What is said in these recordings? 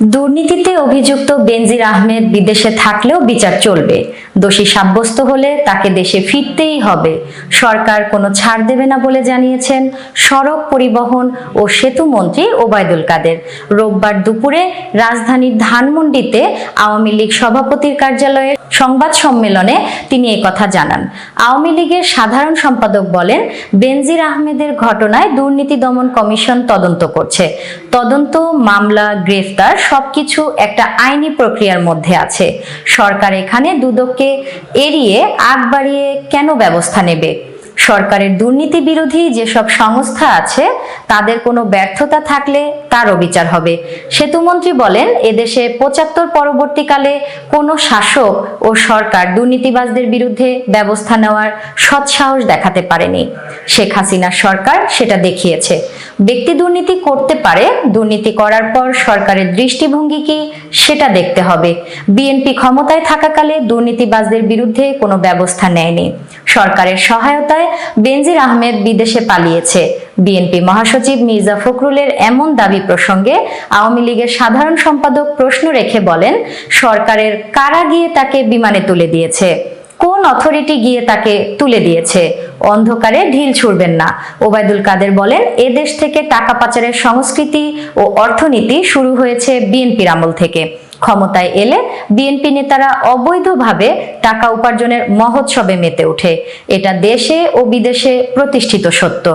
দুর্নীতিতে অভিযুক্ত বেনজির আহমেদ বিদেশে থাকলেও বিচার চলবে। দোষী সাব্যস্ত হলে তাকে দেশে ফিরতেই হবে। সরকার কোনো ছাড় দেবে না বলে জানিয়েছেন সড়ক পরিবহন ও সেতু মন্ত্রী ওবায়দুল কাদের। রোববার দুপুরে রাজধানীর ধানমন্ডিতে আওয়ামী লীগ সভাপতির কার্যালয়ে সংবাদ সম্মেলনে তিনি কথা জানান। আওয়ামী লীগের সাধারণ সম্পাদক বলেন, বেনজির আহমেদের ঘটনায় দুর্নীতি দমন কমিশন তদন্ত করছে। তদন্ত মামলা গ্রেফতার সবকিছু একটা আইনি প্রক্রিয়ার মধ্যে আছে। সরকার এখানে দুদককে এড়িয়ে আগ বাড়িয়ে কেন ব্যবস্থা নেবে? সরকারের দুর্নীতি বিরোধী যেসব সংস্থা আছে, তাদের কোনো ব্যর্থতা থাকলে তারও বিচার হবে। সেতুমন্ত্রী বলেন, এদেশে পঁচাত্তর পরবর্তীকালে কোনো শাসক ও সরকার দুর্নীতিবাজদের বিরুদ্ধে ব্যবস্থা নেওয়ার সৎসাহস দেখাতে পারেনি। শেখ হাসিনার সরকার সেটা দেখিয়েছে। ব্যক্তি দুর্নীতি করতে পারে, দুর্নীতি করার পর সরকারের দৃষ্টিভঙ্গি কি সেটা দেখতে হবে। বিএনপি ক্ষমতায় থাকাকালে দুর্নীতিবাজদের বিরুদ্ধে কোনো ব্যবস্থা নেয়নি। সরকারের সহায়তায় বেনজির আহমেদ বিদেশে পালিয়েছে। বিএনপি মহাসচিব মির্জা ফখরুলের এমন দাবি প্রসঙ্গে আওয়ামী লীগের সাধারণ সম্পাদক প্রশ্ন রেখে বলেন, সরকারের কারা গিয়ে তাকে বিমানে তুলে দিয়েছে? কোন অথরিটি গিয়ে তাকে তুলে দিয়েছে? অন্ধকারে ঢিল ছুড়বেন না। ওবায়দুল কাদের বলেন, এ দেশ থেকে টাকা পাচারের সংস্কৃতি ও অর্থনীতি শুরু হয়েছে বিএনপির আমল থেকে। ক্ষমতায় এলে বিএনপি নেতারা অবৈধভাবে টাকা উপার্জনের মহোৎসবে মেতে ওঠে। এটা দেশে ও বিদেশে প্রতিষ্ঠিত সত্য।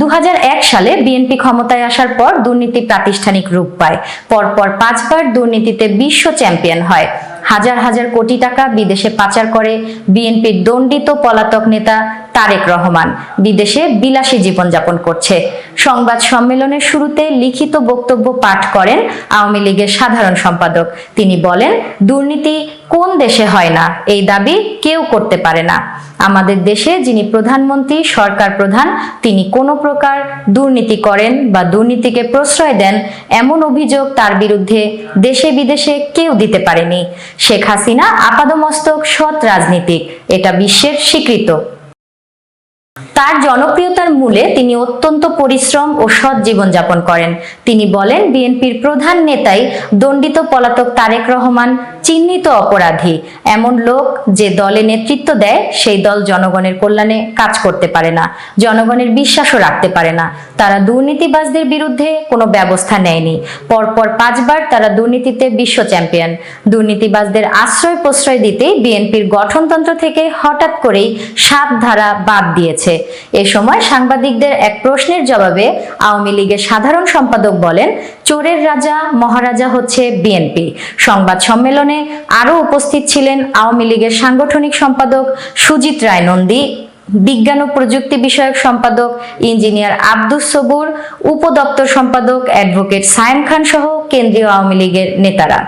দু হাজার এক সালে বিএনপি ক্ষমতায় আসার পর দুর্নীতি প্রাতিষ্ঠানিক রূপ পায়। পরপর পাঁচবার দুর্নীতিতে বিশ্ব চ্যাম্পিয়ন হয়। হাজার হাজার কোটি টাকা বিদেশে পাচার করে বিএনপির দণ্ডিত পলাতক নেতা তারেক রহমান। বিদেশে বিলাসী জীবনযাপন করছে। সংবাদ সম্মেলনের শুরুতে লিখিত বক্তব্য পাঠ করেন আওয়ামী লীগের সাধারণ সম্পাদক। তিনি বলেন, দুর্নীতি কোন দেশে হয় না? এই দাবি কেউ করতে পারে না। আমাদের দেশে যিনি প্রধানমন্ত্রী, সরকার প্রধান, তিনি কোনো প্রকার দুর্নীতি করেন বা দুর্নীতিকে প্রশ্রয় দেন এমন অভিযোগ তার বিরুদ্ধে দেশে বিদেশে কেউ দিতে পারেনি। শেখ হাসিনা আপাদমস্তক সৎ রাজনীতিক। এটা বিশ্বের স্বীকৃত। Okay. তার জনপ্রিয়তার মূলে তিনি অত্যন্ত পরিশ্রম ও সৎ জীবনযাপন করেন। তিনি বলেন, বিএনপির প্রধান নেতাই দণ্ডিত পলাতক তারেক রহমান চিহ্নিত অপরাধী। এমন লোক যে দলে নেতৃত্ব দেয়, সেই দল জনগণের কল্যাণে কাজ করতে পারে না, জনগণের বিশ্বাসও রাখতে পারে না। তারা দুর্নীতিবাজদের বিরুদ্ধে কোনো ব্যবস্থা নেয়নি। পরপর পাঁচবার তারা দুর্নীতিতে বিশ্ব চ্যাম্পিয়ন। দুর্নীতিবাজদের আশ্রয় প্রশ্রয় দিতে বিএনপির গঠনতন্ত্র থেকে হঠাৎ করেই সাত ধারা বাদ দিয়েছে। এ সময় সাংবাদিকদের এক প্রশ্নের জবাবে আওয়ামী লীগের সাধারণ সম্পাদক বলেন, চোরের রাজা, মহারাজা হচ্ছে বিএনপি। সংবাদ সম্মেলনে আরও উপস্থিত ছিলেন আওয়ামী লীগের সাংগঠনিক সম্পাদক সুজিত রায় নন্দী, বিজ্ঞান ও প্রযুক্তি বিষয়ক সম্পাদক ইঞ্জিনিয়ার আব্দুস সবুর উপদপ্তর সম্পাদক অ্যাডভোকেট সায়েম খান সহ কেন্দ্রীয় আওয়ামী লীগের নেতারা।